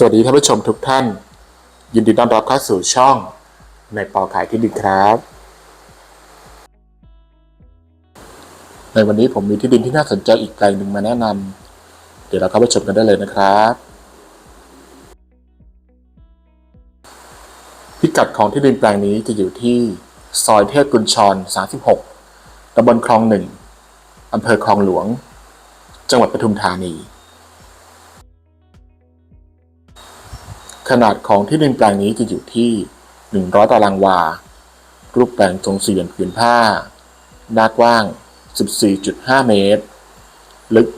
สวัสดีท่านผู้ชมทุกท่าน ยินดีต้อนรับเข้าสู่ช่องในปอขายที่ดินครับ ในวันนี้ผมมีที่ดินที่น่าสนใจอีกแปลงหนึ่งมาแนะนำเดี๋ยวเราเข้าไปชมกันได้เลยนะครับ พิกัดของที่ดินแปลงนี้จะอยู่ที่ซอยเทพกุญชร 36ตำบลคลองหนึ่งอำเภอคลองหลวง จังหวัดปทุมธานี ขนาดของที่ดินแปลงนี้จะอยู่ที่ 100 ตารางวา รูปแปลงทรงสี่เหลี่ยมผืนผ้า หน้ากว้าง 14.5 เมตร ลึก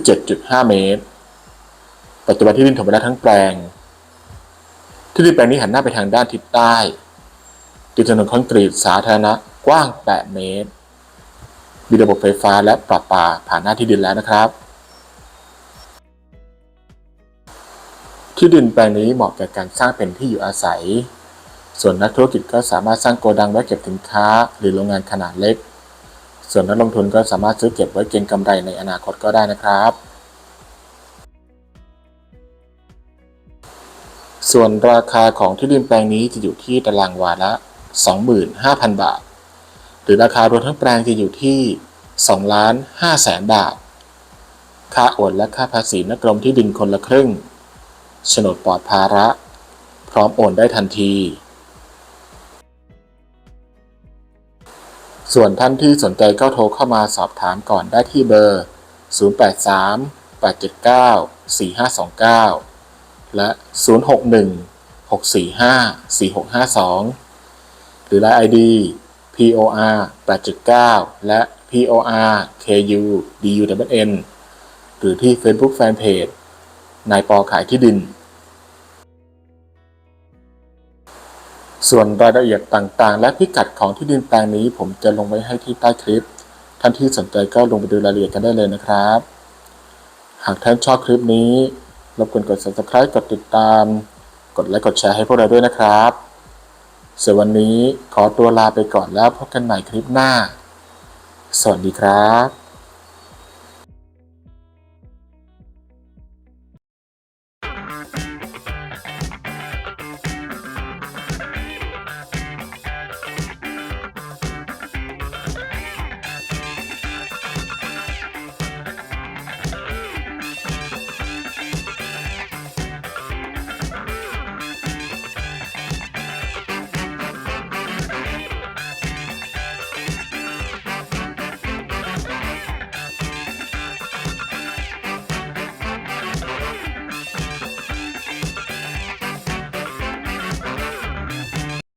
27.5 เมตร ปัจจุบันที่ดินถมไปแล้วทั้งแปลง ที่ดินแปลงนี้หันหน้าไปทางด้านทิศใต้ติดถนนคอนกรีตสาธารณะกว้าง 8 เมตร มีระบบไฟฟ้าและประปาผ่านหน้าที่ดินแล้วนะครับ ที่ดินแปลงนี้เหมาะแก่การสร้างเป็นที่อยู่อาศัย ส่วนนักธุรกิจก็สามารถสร้างโกดังไว้เก็บสินค้า หรือโรงงานขนาดเล็ก ส่วนนักลงทุนก็สามารถซื้อเก็บไว้เก็งกำไรในอนาคตก็ได้นะครับ ส่วนราคาของที่ดินแปลงนี้จะอยู่ที่ตารางวาละ 25,000 บาท หรือราคารวมทั้งแปลงจะอยู่ที่2ล้าน5แสนบาท ค่าโอนและค่าภาษีนักรมที่ดินคนละครึ่ง โฉนดปลอดภาระ พร้อมโอนได้ทันที ส่วนท่านที่สนใจก็โทรเข้ามาสอบถามก่อนได้ที่เบอร์ 083 879 4529 และ 061 645 4652 หรือ Line ID POR8.9 และ POR KU DUWN หรือที่ Facebook Fanpage นายปอขายที่ดิน ส่วนรายละเอียดต่างๆ และพิกัดของที่ดินแปลงนี้ ผมจะลงไว้ให้ที่ใต้คลิป ท่านที่สนใจก็ลงไปดูรายละเอียดกันได้เลยนะครับ หากท่านชอบคลิปนี้รบกวนกด subscribe กดติดตาม กดไลค์กดแชร์ให้พวกเราด้วยนะครับส่วนวันนี้ขอตัวลาไปก่อนแล้วพบกันใหม่คลิปหน้า สวัสดีครับ